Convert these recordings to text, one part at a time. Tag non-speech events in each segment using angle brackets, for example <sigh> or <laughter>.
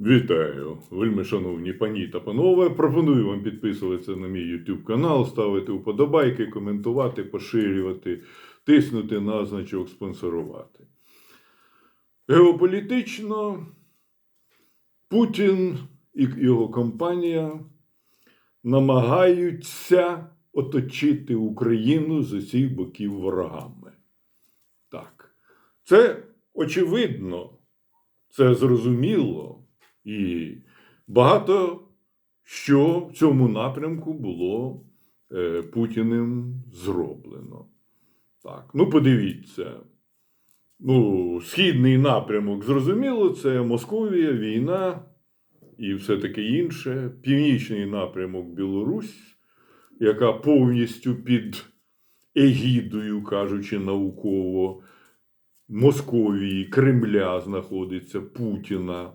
Вітаю, вельми шановні пані та панове. Пропоную вам підписуватися на мій YouTube канал, ставити вподобайки, коментувати, поширювати, тиснути на значок спонсорувати. Геополітично Путін і його компанія намагаються оточити Україну з усіх боків ворогами. Так, це очевидно, це зрозуміло. І багато що в цьому напрямку було е, Путіним зроблено. Так, ну подивіться. Ну, східний напрямок, зрозуміло, це Московія, війна і все таке інше. Північний напрямок Білорусь, яка повністю під егідою, кажучи науково, Московії, Кремля знаходиться Путіна.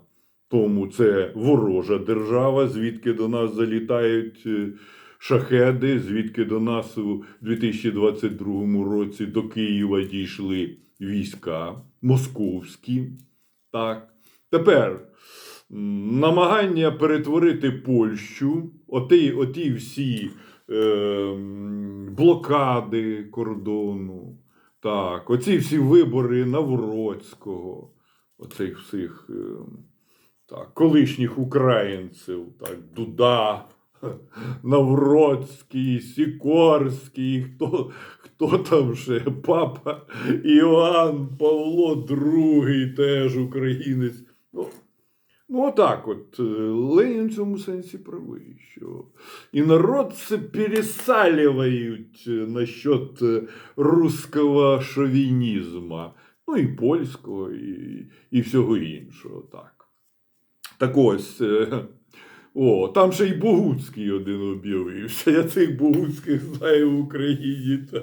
Тому це ворожа держава, звідки до нас залітають е, шахеди, звідки до нас у 2022 році до Києва дійшли війська московські. Так. Тепер намагання перетворити Польщу, оті, оті всі е, блокади кордону, так, оці всі вибори Навроцького, оцих всіх. Е, так, колишніх українців, так, Дуда, <laughs> Навроцький, Сікорський, хто, хто там ще, папа Іоанн Павло II, теж українець. Ну, ну отак от, е, Ленін в цьому сенсі правий, що і народці пересалюють насчет е, русского шовінізму, ну і польського, і, і всього іншого. так. Так ось. е, О, там ще й Богуцький один об'явився. Я цих Богуцьких знаю в Україні так.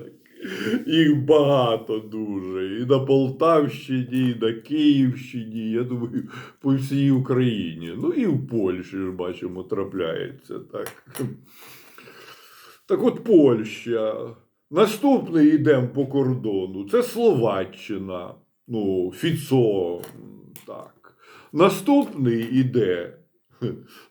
Їх багато дуже. І на Полтавщині, і на Київщині, я думаю, по всій Україні. Ну і в Польщі бачимо, трапляється так. Так от Польща. Наступний йдемо по кордону. Це Словаччина. Ну, Фіцо. Так. Наступний іде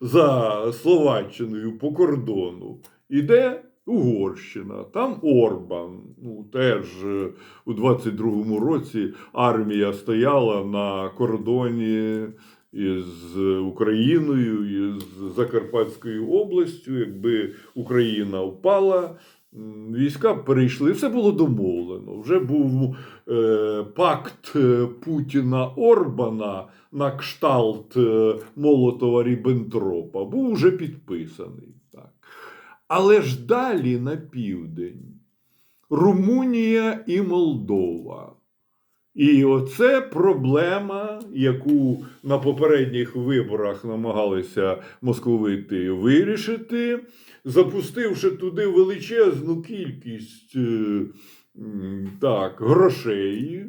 за Словаччиною по кордону. Іде Угорщина, там Орбан. Ну, теж е, у 22-му році армія стояла на кордоні із Україною, із Закарпатською областю. Якби Україна впала, війська перейшли. Все було домовлено. Вже був е, пакт е, Путіна Орбана на кшталт е, Молотова Ріббентропа був вже підписаний. Так. Але ж далі на південь Румунія і Молдова. І оце проблема, яку на попередніх виборах намагалися московити вирішити, запустивши туди величезну кількість е, так, грошей,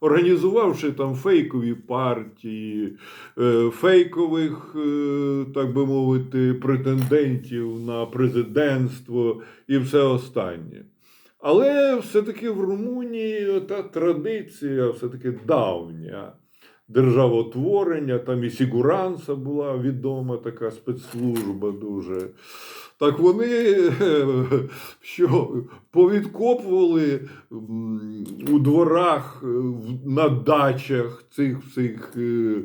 організувавши там фейкові партії, е, фейкових, е, так би мовити, претендентів на президентство і все останнє. Але все-таки в Румунії та традиція все-таки давня державотворення, там і Сігуранса була відома така спецслужба дуже. Так вони <laughs> що повідкопували у дворах, е, на дачах цих всіх е,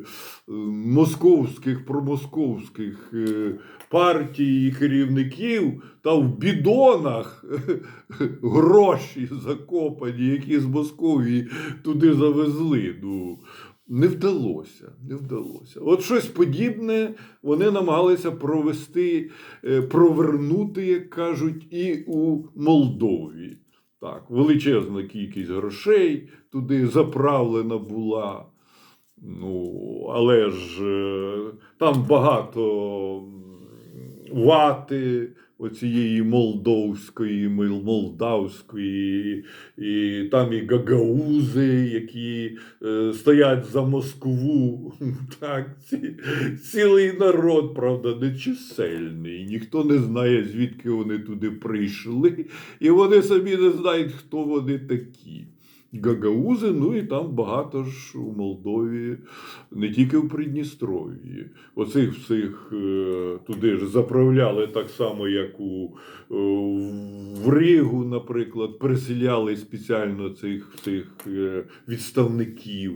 московських, промосковських е, партій і керівників та в бідонах <laughs> гроші закопані, які з Московії туди завезли. Ну, не вдалося, не вдалося. От щось подібне вони намагалися провести, е, провернути, як кажуть, і у Молдові. Так, величезна кількість грошей туди заправлена була. Ну, але ж е, там багато вати оцієї молдовської, молдавської, і там і гагаузи, які е, стоять за Москву. <laughs> Так, ці, цілий народ, правда, нечисельний. Ніхто не знає, звідки вони туди прийшли, і вони самі не знають, хто вони такі. Гагаузи. Ну і там багато ж у Молдові, не тільки в Придністров'ї. Оцих всіх е, туди ж заправляли так само, як у е, в Ригу, наприклад, переселяли спеціально цих всіх е, відставників.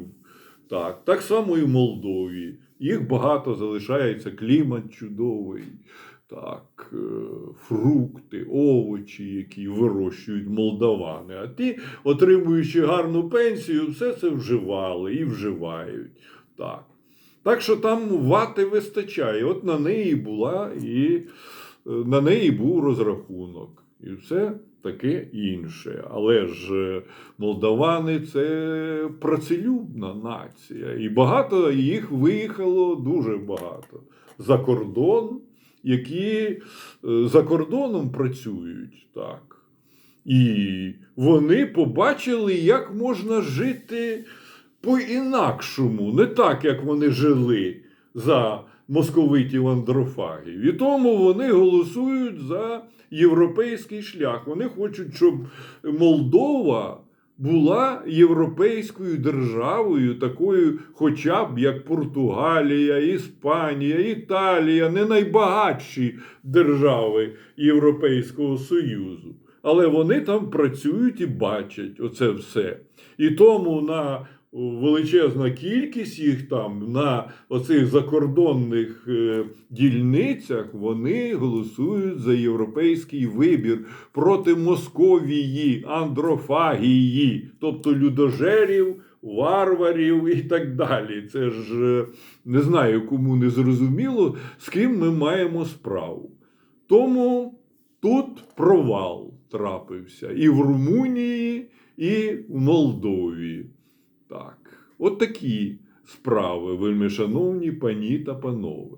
Так, так само і в Молдові. Їх багато залишається, клімат чудовий. Так, е, фрукти, овочі, які вирощують молдавани. А ті, отримуючи гарну пенсію, все це вживали і вживають. Так. Так що там вати вистачає. От на неї була і е, на неї був розрахунок. І все таке інше. Але ж е, молдавани це працелюбна нація. І багато їх виїхало дуже багато за кордон, які е, за кордоном працюють. Так. І вони побачили, як можна жити по-інакшому, не так, як вони жили за московитів андрофагів. І тому вони голосують за європейський шлях. Вони хочуть, щоб Молдова була європейською державою, такою, хоча б як Португалія, Іспанія, Італія, не найбагатші держави Європейського Союзу. Але вони там працюють і бачать оце все. І тому на величезна кількість їх там на оцих закордонних е, дільницях вони голосують за європейський вибір проти Московії, андрофагії, тобто людожерів, варварів і так далі. Це ж е, не знаю, кому не зрозуміло, з ким ми маємо справу. Тому тут провал трапився і в Румунії, і в Молдові. Так, от такі справи, вельми шановні пані та панове.